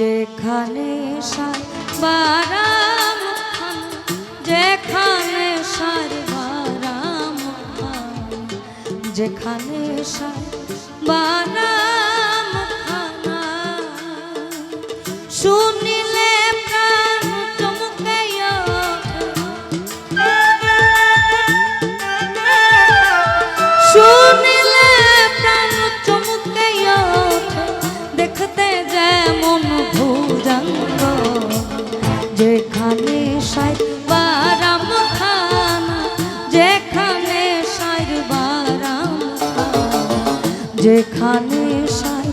যেখানে সার বারাম খান যেখানে সার বারাম খান যেখানে সার বারাম যেখানে সাই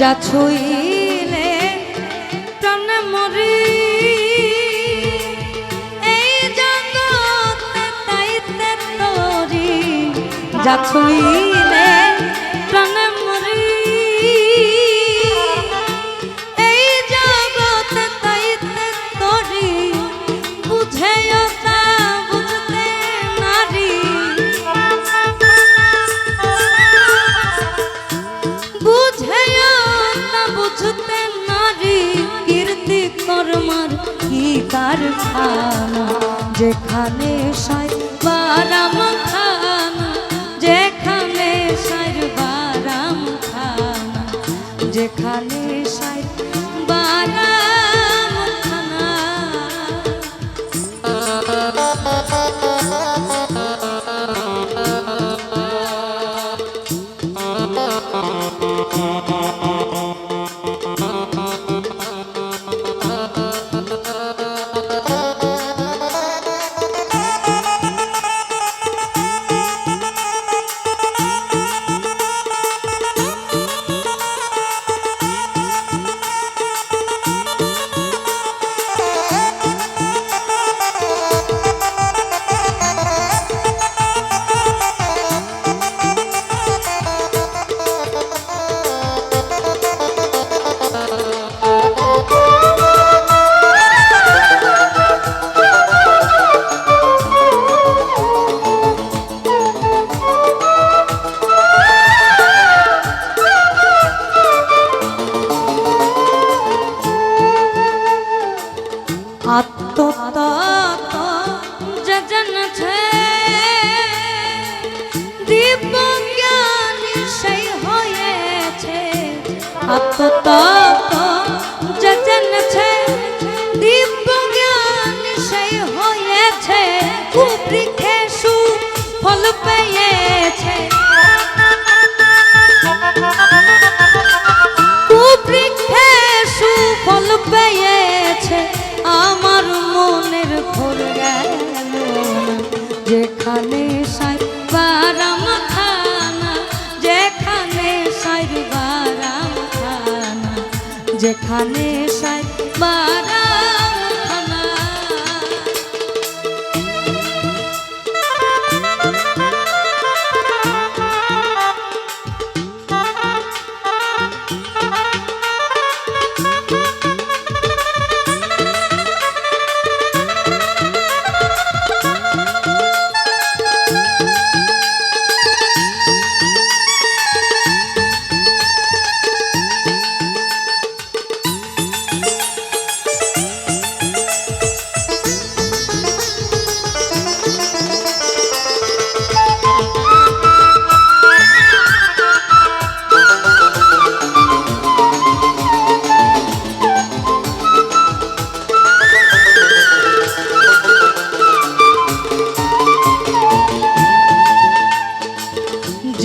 যা ছুইলে প্রাণ মরে। এই জগতে তাইতে তরি। যা ছুইলে বুঝতে কীর্তি কর্মার কি কারখানা? যেখানে সাই বারাম খানা যেখানে সাই বারাম খানা যেখানে আত্মতত্ত্ব যে জেনেছে দিব্য জ্ঞানী সেই হয়েছে। আত্মতত্ত্ব যে জেনেছে দিব্য জ্ঞানী সেই হয়েছে। কুবৃক্ষে সু ফল পেয়েছে। কুবৃক্ষে যেখানে সাই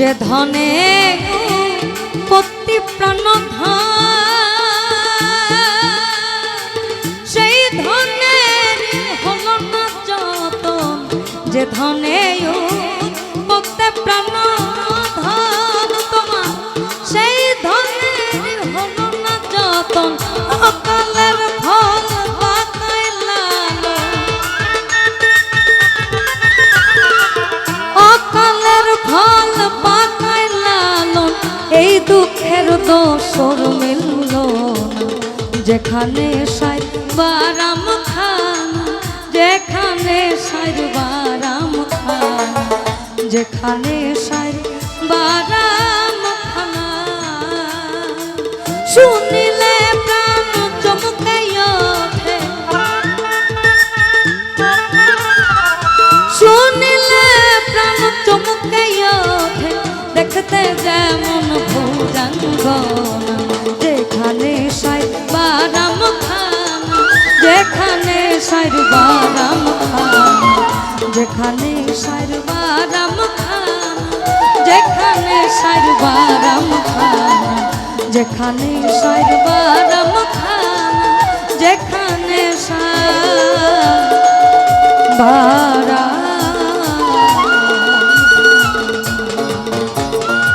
যে ধনে পত্তি প্রাণ সেই ধনের হল না যতন, যে ধনে পত্তে প্রাণ ধন তোমার, সেই ধনের হল না যেখানে সাইবারাম বারাম খানা যেখানে সাইবারাম বারাম খানা যেখানে সাইবারাম খানা শুনিলে যেখানে খান। যেখানে সারবারাম খান যেখানে সারবারাম খান। যেখানে সারবারাম খান যেখানে সাইর বা